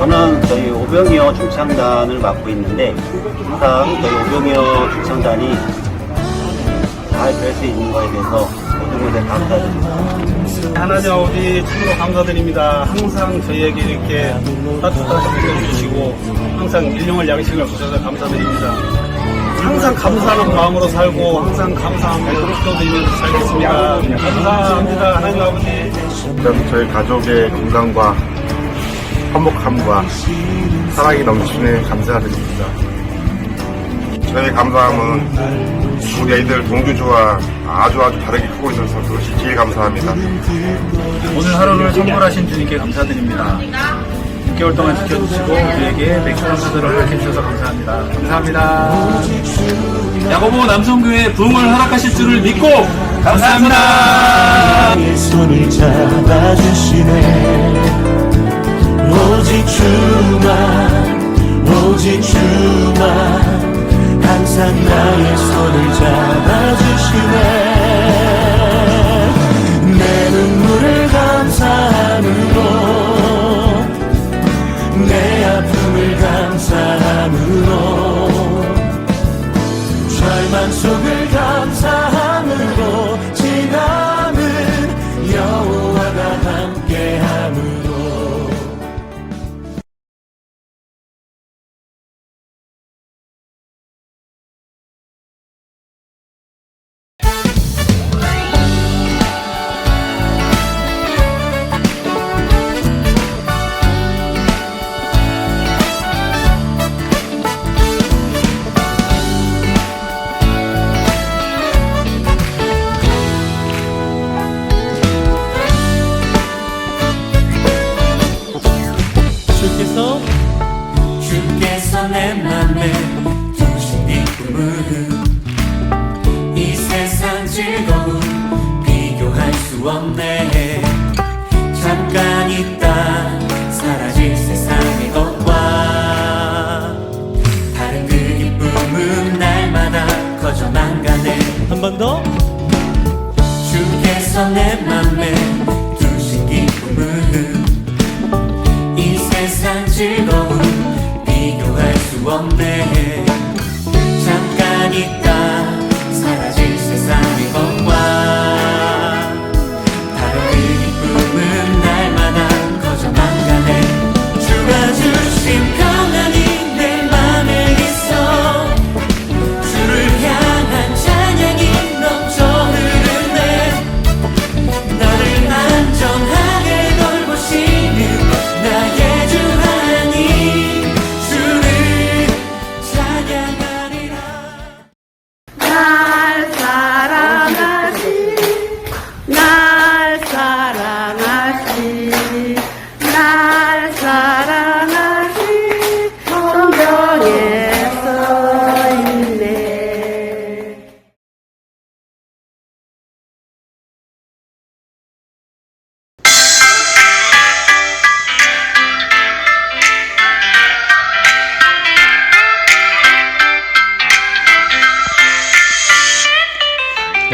저는 저희 오병이어 중창단을 맡고 있는데 항상 저희 오병이어 중창단이 잘될수 있는 거에 대해서 모든 것에 감사드립니다. 하나님 아버지 참으로 감사드립니다. 항상 저희에게 이렇게 따뜻하게 해주시고 항상 일용할 양식을 주셔서 감사드립니다. 항상 감사하는 마음으로 살고 항상 감사하면서 기도드리면서 살겠습니다. 감사합니다. 하나님 아버지. 저희 가족의 건강과 화목함과 사랑이 넘치는 감사드립니다. 저희 감사함은 우리 애들 동주주와 아주 아주 다르게 크고 있어서 그것이 제일 감사합니다. 오늘 하루를 선물하신 주님께 감사드립니다. 6개월 동안 지켜주시고 우리에게 맥주한 사들을 허락해 주셔서 감사합니다. 감사합니다. 야고보 남성교회 부흥을 허락하실 줄을 믿고 감사합니다. 잡아주시네 오직 주만 오직 주만 항상 나의 손을 잡아주시네. 내 눈물을 감사함으로 내 아픔을 감사함으로 절망 속을 감사함으로 즐거움 비교할 수 없네. 잠깐 있다 사라질 세상의 것과 다른 그 기쁨은 날마다 커져만 가네. 한 번 더. 주께서 내 맘에 두신 기쁨은 이 세상 즐거움 비교할 수 없네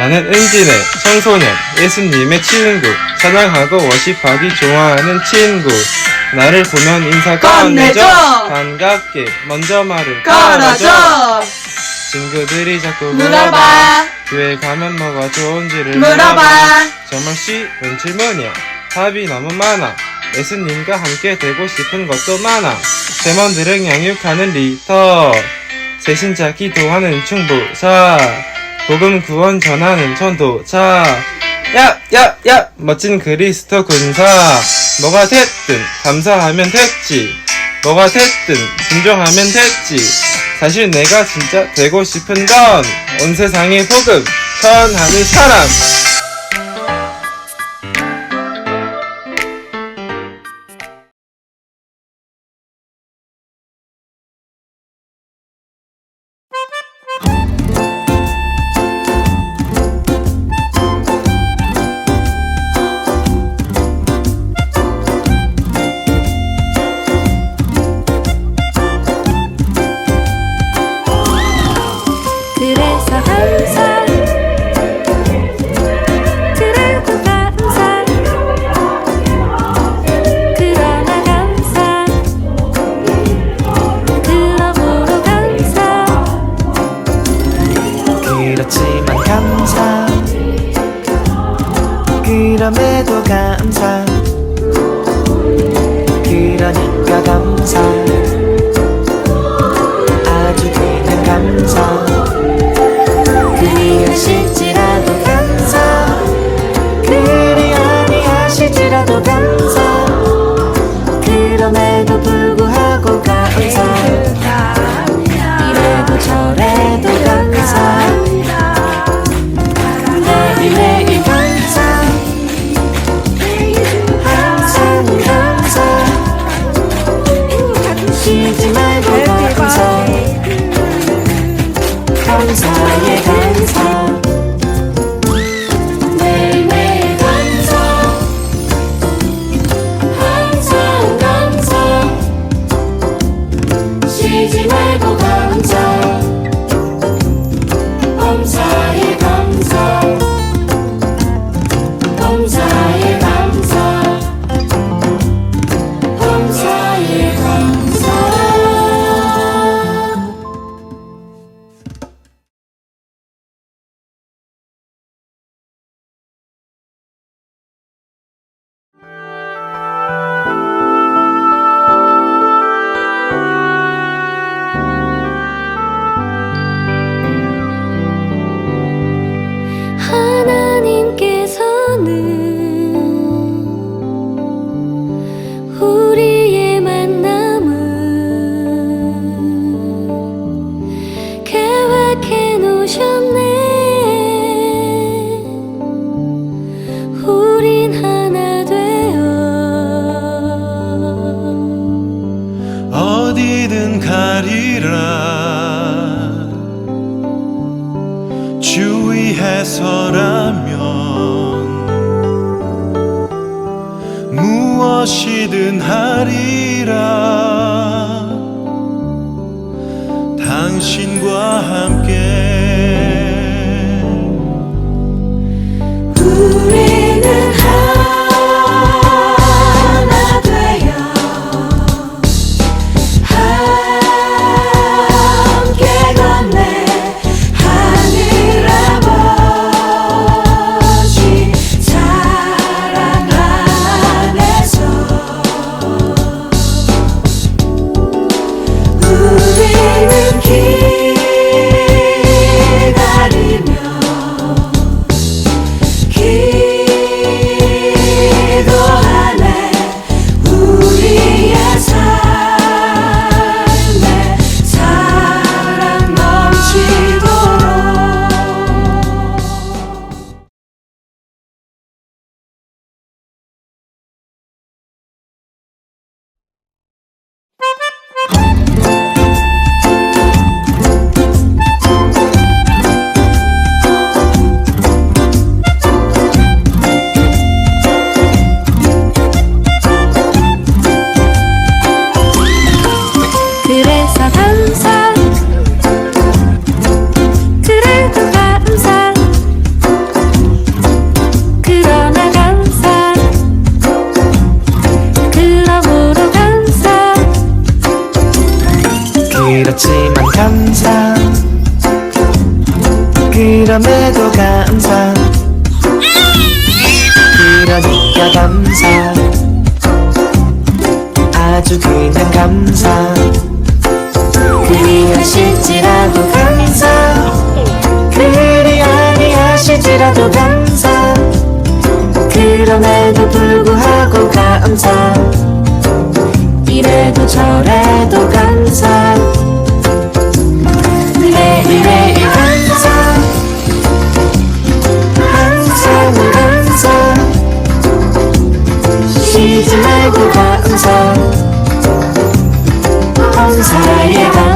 나는 은진의 청소년, 예수님의 친구, 사랑하고 워십하기 좋아하는 친구. 나를 보면 인사 건네줘. 건네줘. 반갑게 먼저 말을 걸어줘 친구들이 자꾸 물어봐 교회 가면 뭐가 좋은지를 물어봐 정말 쉬운 질문이야. 답이 너무 많아. 예수님과 함께 되고 싶은 것도 많아. 대만들은 양육하는 리터. 세신자 기도하는 충보사. 복음 구원 전하는 전도자. 야, 야, 야! 멋진 그리스도 군사. 뭐가 됐든 감사하면 됐지. 뭐가 됐든 순종하면 됐지. 사실 내가 진짜 되고 싶은 건 온 세상의 복음, 전하는 사람. 이러니까 감사해. 어디든 가리라. 주위해서라면 무엇이든 하리라. 당신과 함께 우리는 감사. 그럼에도 감사. 그러니까 감사. 아주 그냥 감사. 그리 하실지라도 감사. 그리 아니하실지라도 감사. 그럼에도 불구하고 감사. 이래도 저래도 감사 감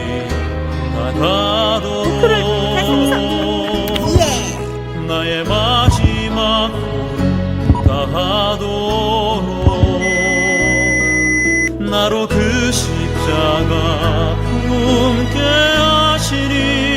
다가도록 나의 마지막 꿈 다하도록 나로 그 십자가 품게 하시니